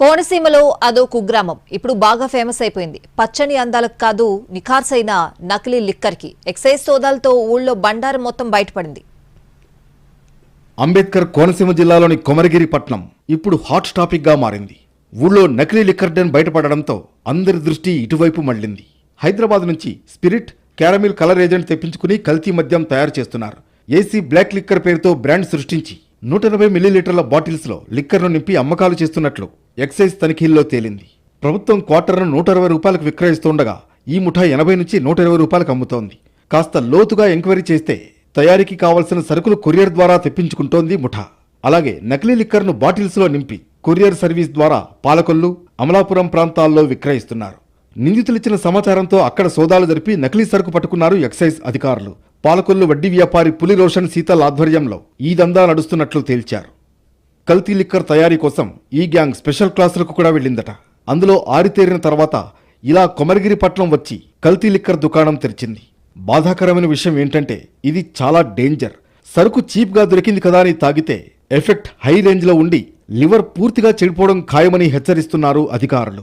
కోనసీమలో అదో కుగ్రామం ఇప్పుడు బాగా ఫేమస్ అయిపోయింది. పచ్చని అందాలకు కాదు నిఖార్సైన నకిలీ లిక్కర్కి. ఎక్సైజ్ సోదాలతో ఊళ్ళో బండారం మొత్తం బయటపడింది. అంబేద్కర్ కోనసీమ జిల్లాలోని కొమరగిరి పట్నం ఇప్పుడు హాట్ టాపిక్గా మారింది. ఊళ్ళో నకిలీ లిక్కర్ డెన్ బయటపడడంతో అందరి దృష్టి ఇటువైపు మళ్ళింది హైదరాబాద్ నుంచి స్పిరిట్ క్యారమిల్ కలర్ ఏజెంట్ తెప్పించుకుని కల్తీ మద్యం తయారు చేస్తున్నారు. ఏసీ బ్లాక్ లిక్కర్ పేరుతో బ్రాండ్ సృష్టించి నూట ఎనభై మిల్లీలీటర్ల బాటిల్స్లో లిక్కర్ను నింపి అమ్మకాలు చేస్తున్నట్లు ఎక్సైజ్ తనిఖీల్లో తేలింది. ప్రభుత్వం క్వార్టర్ను నూట ఇరవై రూపాయలకు విక్రయిస్తుండగా ఈ ముఠా ఎనభై నుంచి నూట ఇరవై రూపాయలకు అమ్ముతోంది. కాస్త లోతుగా ఎంక్వైరీ చేస్తే తయారీకి కావలసిన సరుకులు కొరియర్ ద్వారా తెప్పించుకుంటోంది ముఠా. అలాగే నకిలీ లిక్కర్ను బాటిల్స్లో నింపి కొరియర్ సర్వీస్ ద్వారా పాలకొల్లు అమలాపురం ప్రాంతాల్లో విక్రయిస్తున్నారు. నిందితులిచ్చిన సమాచారంతో అక్కడ సోదాలు జరిపి నకిలీ సరుకు పట్టుకున్నారు ఎక్సైజ్ అధికారులు. పాలకొల్లు వడ్డీ వ్యాపారి పులి రోషన్ శీతల్ ఆధ్వర్యంలో ఈ దందా నడుస్తున్నట్లు తేల్చారు. కల్తీ లిక్కర్ తయారీ కోసం ఈ గ్యాంగ్ స్పెషల్ క్లాసులకు కూడా వెళ్ళిందట. అందులో ఆరితేరిన తర్వాత ఇలా కొమరగిరి పట్నం వచ్చి కల్తీ లిక్కర్ దుకాణం తెరిచింది. బాధాకరమైన విషయం ఏంటంటే ఇది చాలా డేంజర్. సరుకు చీప్గా దొరికింది కదా అని తాగితే ఎఫెక్ట్ హై రేంజ్లో ఉండి లివర్ పూర్తిగా చెడిపోవడం ఖాయమని హెచ్చరిస్తున్నారు అధికారులు.